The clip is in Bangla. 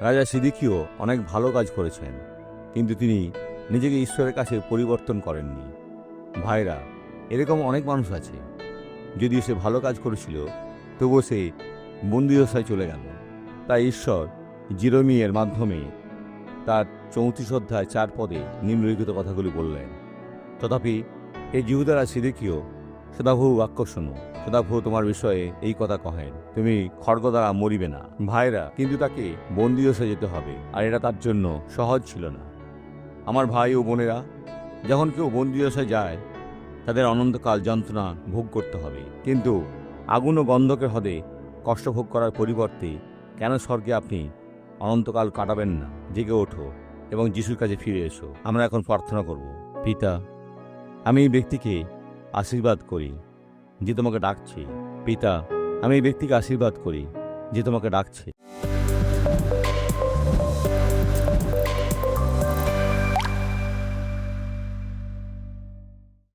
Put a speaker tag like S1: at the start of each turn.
S1: রাজা সিদিকিও অনেক ভালো কাজ করেছেন, কিন্তু তিনি নিজেকে ঈশ্বরের কাছে পরিবর্তন করেননি। ভাইরা, এরকম অনেক মানুষ আছে। যদিও সে ভালো কাজ করেছিল, তবুও সে বন্দিদশায় চলে গেল। তাই ঈশ্বর জিরোমিয়ের মাধ্যমে তার চৌত্রিশ অধ্যায় চার পদে নিম্নলিখিত কথাগুলি বললেন। তথাপি এই জিহুদারা সিদিকিও সদাভু বাক্য শোনো। সদাভু তোমার বিষয়ে এই কথা কহেন। তুমি খড়গ দ্বারা মরিবে না। ভাইরা, কিন্তু তাকে বন্দিদশে যেতে হবে, আর এটা তার জন্য সহজ ছিল না। আমার ভাই ও বোনেরা, যখন কেউ বন্দিদশায় যায়, তাদের অনন্তকাল যন্ত্রণা ভোগ করতে হবে। কিন্তু আগুন ও গন্ধকের হদে কষ্ট ভোগ করার পরিবর্তে কেন স্বর্গে আপনি অনন্তকাল কাটাবেন না? জেগে ওঠো এবং যিশুর কাছে ফিরে এসো। আমরা এখন প্রার্থনা করব, পিতা, আমি এই ব্যক্তিকে আশীর্বাদ করি। যে তোমাকে ডাকছে। পিতা আমি এই ব্যক্তিকে আশীর্বাদ করি যে তোমাকে ডাকছে।